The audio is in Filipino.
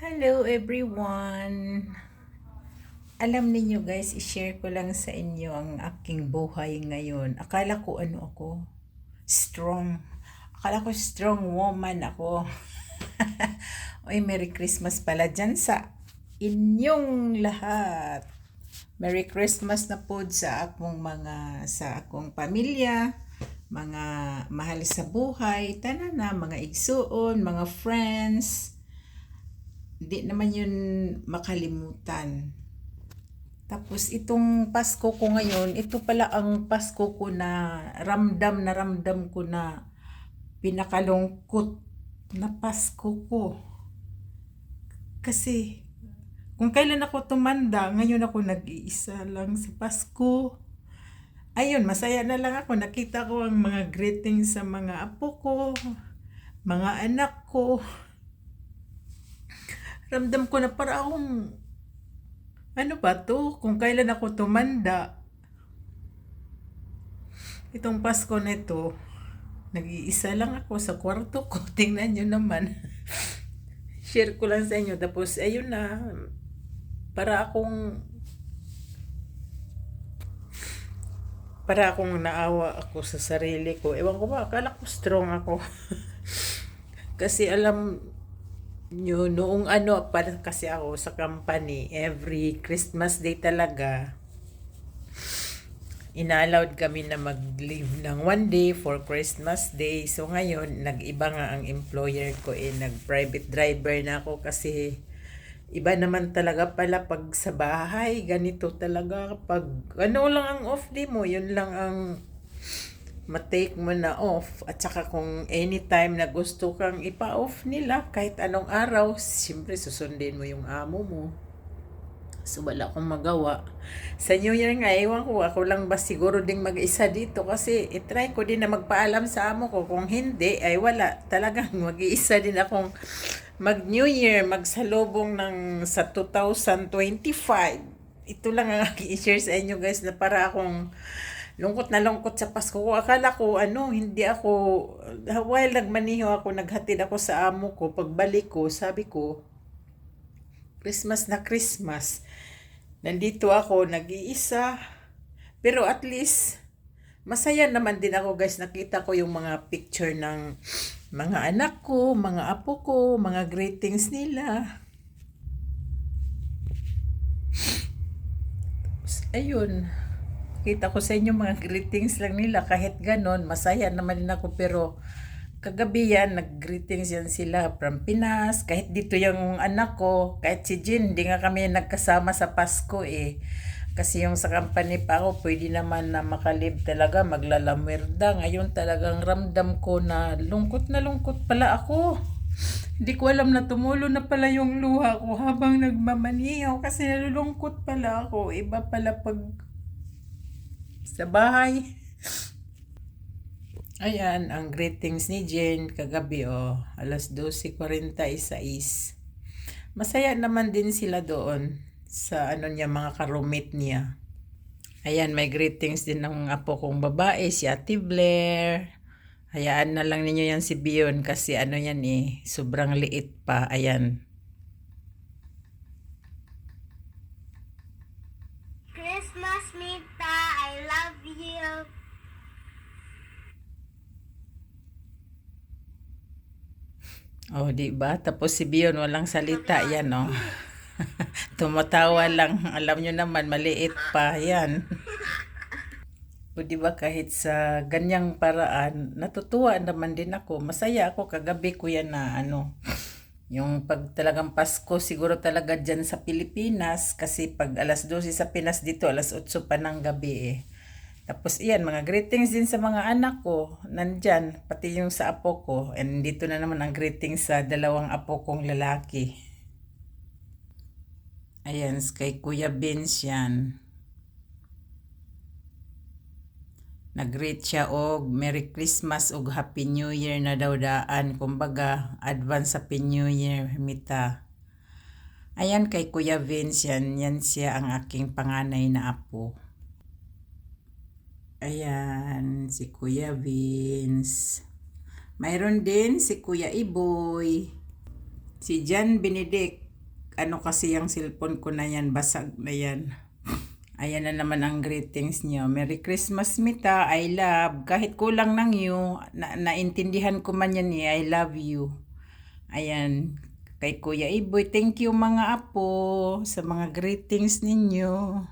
Hello everyone! Alam niyo guys, i-share ko lang sa inyo ang aking buhay ngayon. Akala ko ano ako, strong. Akala ko strong woman ako. Oy, Merry Christmas pala dyan sa inyong lahat. Merry Christmas na po sa akong mga, sa akong pamilya, mga mahal sa buhay, tanan na, mga igsuon, mga friends, di naman yun makalimutan. Tapos itong Pasko ko ngayon, ito pala ang Pasko ko na ramdam na ramdam ko na pinakalungkot na Pasko ko. Kasi kung kailan ako tumanda, ngayon ako nag-iisa lang sa Pasko. Ayun, masaya na lang ako. Nakita ko ang mga greetings sa mga apo ko, mga anak ko ramdam ko na para akong ano ba to? Kung kailan ako tumanda. Itong Pasko na ito, nag-iisa lang ako sa kwarto ko. Tingnan nyo naman. Share ko lang sa inyo. Tapos, ayun na. Para akong para akong naawa ako sa sarili ko. Ewan ko ba, akala ko strong ako. Kasi alam nyo, noong ano, para kasi ako sa company, every Christmas day talaga, ina-allowed kami na mag-leave ng one day for Christmas day. So ngayon, nag-iba nga ang employer ko eh, nag-private driver na ako kasi iba naman talaga pala pag sa bahay, ganito talaga. Pag ano lang ang off day mo, yun lang ang matake mo na off at saka kung anytime na gusto kang ipa-off nila kahit anong araw, siyempre susundin mo yung amo mo. So wala akong magawa. Sa New Year nga, ewan ko, ako lang ba siguro ding mag-isa dito kasi itry ko din na magpaalam sa amo ko. Kung hindi, ay wala. Talagang mag-iisa din akong mag-New Year, magsalubong ng sa 2025. Ito lang ang i-share sa inyo guys na para akong lungkot na lungkot sa Pasko ko. Akala ko, ano, hindi ako, while nagmaniho ako, naghatid ako sa amo ko, pagbalik ko, sabi ko, Christmas na Christmas. Nandito ako, nag-iisa. Pero at least, masaya naman din ako guys. Nakita ko yung mga picture ng mga anak ko, mga apo ko, mga greetings nila. Ayun kita ko sa inyo mga greetings lang nila. Kahit ganon masaya naman din ako. Pero kagabi yan nag-greetings yan sila from Pinas. Kahit dito yung anak ko kahit si Jin hindi nga kami nagkasama sa Pasko eh. Kasi yung sa company pa ako pwede naman na makalib talaga maglalamerda ngayon talagang ramdam ko na lungkot na lungkot pala ako. Hindi ko alam na tumulo na pala yung luha ko habang nagmamaniho kasi nalulungkot pala ako. Iba pala pag sa bahay. Ayan, ang greetings ni Jen kagabi oh, alas 12.46. Masaya naman din sila doon sa ano niya, mga karumit niya. Ayan, may greetings din ng apo kong babae, si Ate Blair. Hayaan na lang ninyo yan si Bion kasi ano yan eh, sobrang liit pa. Ayan. Christmas, Mita. I love you. Oh, di ba? Tapos si Bion walang salita yan, oh. Tumatawa lang. Alam nyo naman, maliit pa. Yan. O di ba kahit sa ganyang paraan, natutuwa naman din ako. Masaya ako kagabi ko yan na ano, yung pag talagang Pasko siguro talaga dyan sa Pilipinas kasi pag alas 12 sa Pinas dito, alas 8 pa ng gabi eh. Tapos iyan, mga greetings din sa mga anak ko, nandyan, pati yung sa apo ko. And dito na naman ang greetings sa dalawang apo kong lalaki. Ayan, kay Kuya Vince yan. Nag-greet siya og Merry Christmas ug Happy New Year na daw daan. Kumbaga, advance Happy New Year, mita. Ayan kay Kuya Vince yan. Yan siya ang aking panganay na apo. Ayan, si Kuya Vince. Mayroon din si Kuya Iboy. Si Jan Benedict. ano kasi yung cellphone ko na yan, basag na yan. Ayan na naman ang greetings niyo. Merry Christmas, Mita. I love. Kahit kulang ng you, na, naintindihan ko man yan eh. I love you. Ayan. Kay Kuya Iboy, thank you mga apo sa mga greetings ninyo.